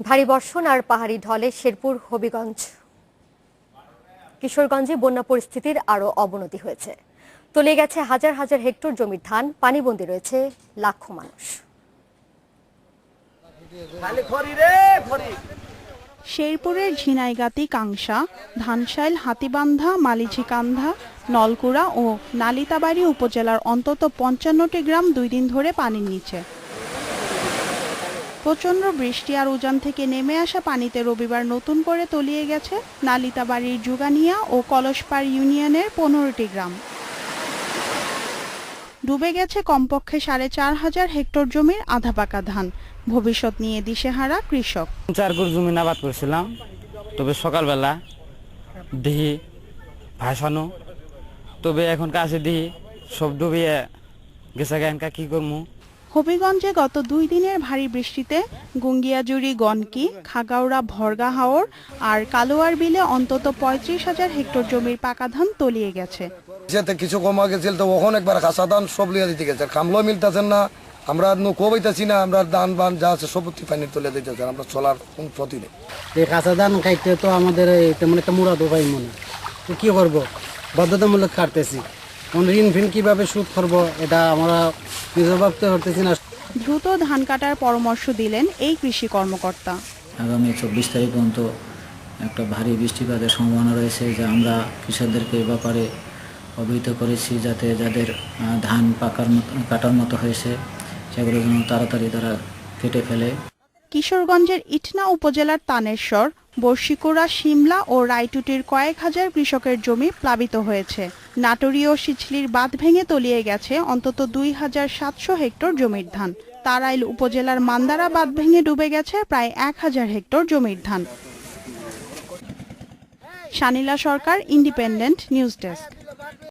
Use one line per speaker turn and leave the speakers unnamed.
ভারী বর্ষণ আর পাহাড়ি ঢলে শেরপুর হবিগঞ্জ। কিশোরগঞ্জে বন্যা পরিস্থিতির আরও অবনতি হয়েছে। তলিয়ে গেছে হাজার হাজার হেক্টর জমির ধান পানিবন্দী রয়েছে লাখো মানুষ।
শেরপুরের ঝিনাইগাতি কাংসা ধানশাইল হাতিবান্ধা মালিঝিকান্ধা নলকুড়া ও নালিতাবাড়ি উপজেলার অন্তত পঞ্চান্নটি গ্রাম দুই দিন ধরে পানির নিচে। প্রচণ্ড বৃষ্টি আর উজান থেকে নেমে আসা পানিতে রবিবার নতুন করে তলিয়ে গেছে নালিতাবাড়ির জুগানিয়া ও কলসপাড় ইউনিয়নের পনেরোটি গ্রাম। ডুবে গেছে কমপক্ষে সাড়ে চার হাজার হেক্টর জমির আধা পাকা ধান। ভবিষ্যৎ নিয়ে দিশেহারা কৃষক।
চার করে জমি আবাদ করছিলাম। তবে সকালবেলা দিহি ভাসানো। তবে এখন কাছে দিহি সব ডুবিয়ে গেছে কি করব
হবিগঞ্জে গত দুই দিনের ভারী বৃষ্টিতে গুঙ্গিয়াজুড়ি গনকি খাগাউড়া ভরগা হাওর আর কালোয়ার বিলে অন্তত পঁয়ত্রিশ হাজার হেক্টর জমির পাকা ধান তলিয়ে গেছে।
যেতে কিছু কমা গেছিল তো ওখানে একবার কাঁচা ধান সব লিয়া দিতে গেছে। খামলো মিলতেছেন না আমরা নৌকো পাইতেছি না আমরা ধান বান যা আছে সব পানি তুলে দিতেছে আমরা চলার কোন ক্ষতি নেই।
এই কাঁচা ধান খাইতে তো আমাদের এই তেমন একটা মুড়া দোকাই মনে তো কি করব? বাধ্যতামূলক কাটতেছি। এখন ঋণ ফিন কীভাবে সুদ করব এটা আমরা নিজে ভাবতে পারতেছি না।
দ্রুত ধান কাটার পরামর্শ দিলেন এই কৃষি কর্মকর্তা।
আগামী চব্বিশ তারিখ পর্যন্ত একটা ভারী বৃষ্টিপাতের সম্ভাবনা রয়েছে যা আমরা কৃষকদেরকে এ ব্যাপারে অবহিত করেছি যাতে যাদের ধান পাকার মতো কাটার মতো হয়েছে সেগুলো যেন তাড়াতাড়ি তারা কেটে ফেলে।
কিশোরগঞ্জের ইটনা উপজেলার তানেশ্বর বর্ষিকুড়া, সিমলা ও রায়টুটির কয়েক হাজার কৃষকের জমি প্লাবিত হয়েছে। নাটোরীয় সিছলির বাঁধ ভেঙে তলিয়ে গেছে অন্তত দুই হাজার সাতশো হেক্টর জমির ধান। তারাইল উপজেলার মান্দারা বাঁধ ভেঙে ডুবে গেছে প্রায় এক হাজার হেক্টর জমির ধান। Shanila Sarkar independent news desk